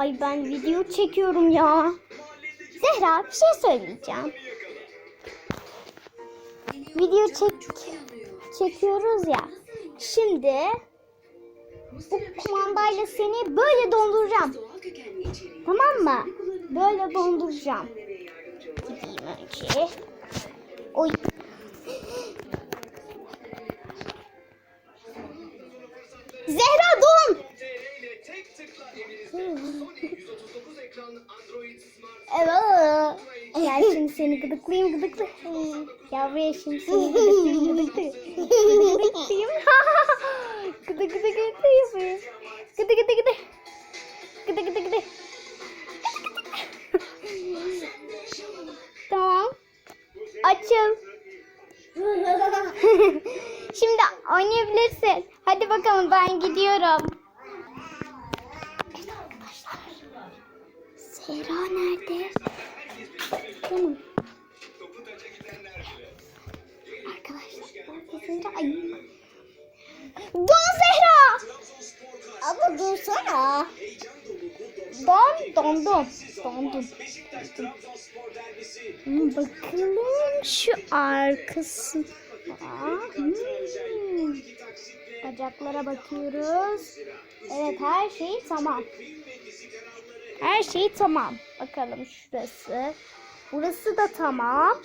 Ay ben video çekiyorum ya. Zehra bir şey söyleyeceğim. Video çek çekiyoruz ya. Şimdi bu kumandayla seni böyle donduracağım. Tamam mı? Böyle donduracağım. Gideyim önce. Oy. Evet. Gel şimdi seni gıdıklayayım gıdıkla. Gel buraya şimdi seni gıdıklayayım gıdıklayayım. Gıdıklayayım. Gıdı gıdı gıdı yapayım. Gıdı gıdı gıdı. Gıdı gıdı gıdı. Tamam. Açıl. Şimdi oynayabilirsin. Hadi bakalım ben gidiyorum. Zehra nerede? Tamam. Arkadaşlar nerede Zehra? Ay. Don Zehra! Abla dursana. Don, dondum. Dondum. Hmm, bakalım şu arkası. Hmm. Bacaklara bakıyoruz. Evet her şey tamam. Her şey tamam. Bakalım şurası. Burası da tamam.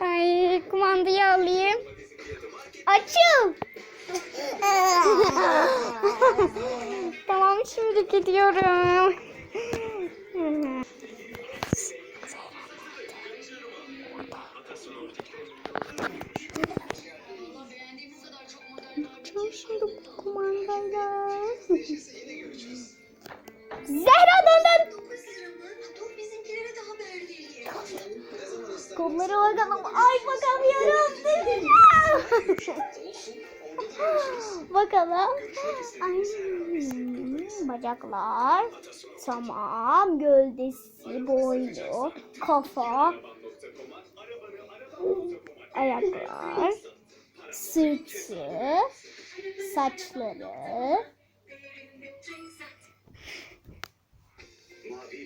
Ay kumandayı alayım. Açıl. tamam şimdi gidiyorum. Bakalım. Ay bakamıyorum. bakalım. Ay, bacaklar. Tamam. Gövdesi, boynu, kafa. Ayaklar. Sırtı. Saçları.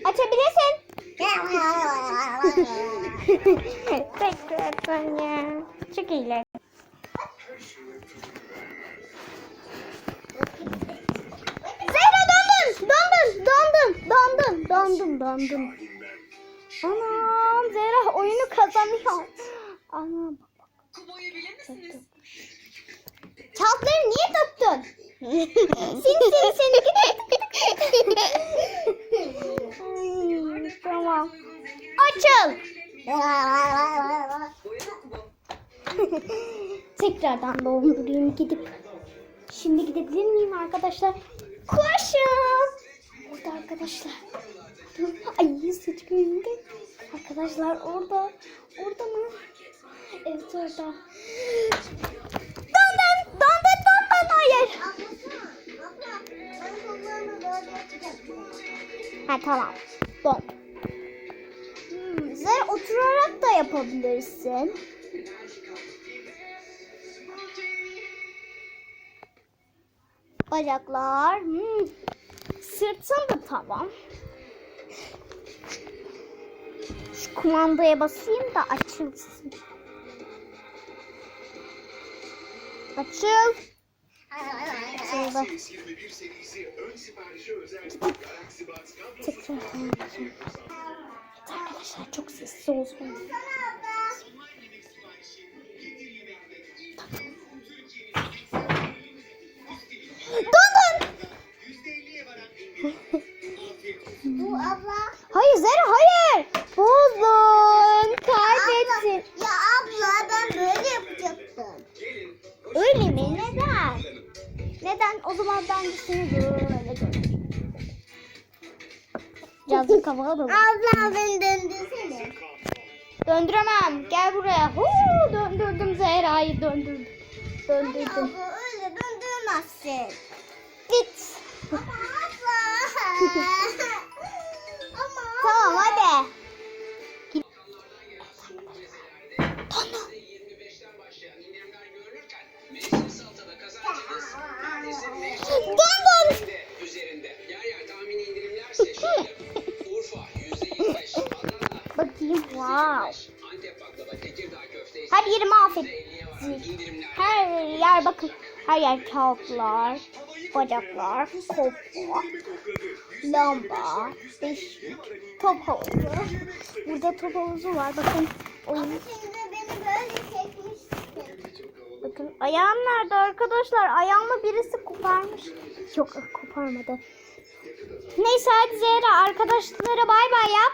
Açabilirsin. Tekrardan ya. Çok iyiler. Zehra dondun. Dondun. Dondun. Dondun. Dondun. Dondun. Anam Zehra oyunu kazanıyor. Anam. Kuboyu niye döktün? seni seni seni. Açıl. Tekrardan dondurayım gidip. Şimdi gidebilir miyim arkadaşlar? Koşun. Orada arkadaşlar. Ay göründü. Arkadaşlar orada. Orada mı? Evet orada. Dondun. Dondun dondun. Hayır. Ha tamam. Don. Yapabilirsin. Bacaklar. Hmm. Sırtın da tamam. Şu kumandaya basayım da açılsın. Açıl. Açıldı. Evet arkadaşlar çok sessiz olsun. Birazcık kafağa da. Abla beni döndürsene. Döndüremem. Gel buraya. Huu, döndürdüm Zehra'yı döndürdüm. Döndürdüm. Abla öyle döndürmezsin. Git. Ama abla. Ama Tamam hadi. Git. Wow. Her yeri mahvet. indirimler. Her yer bakın. Her yer kağıtlar, bacaklar, kopma, lamba, beşik, top havuzu. Burada top havuzu var. Bakın oyun. Bakın ayağım nerede arkadaşlar? Ayağımı birisi koparmış. Yok koparmadı. Neyse hadi Zehra arkadaşlara bay bay yap.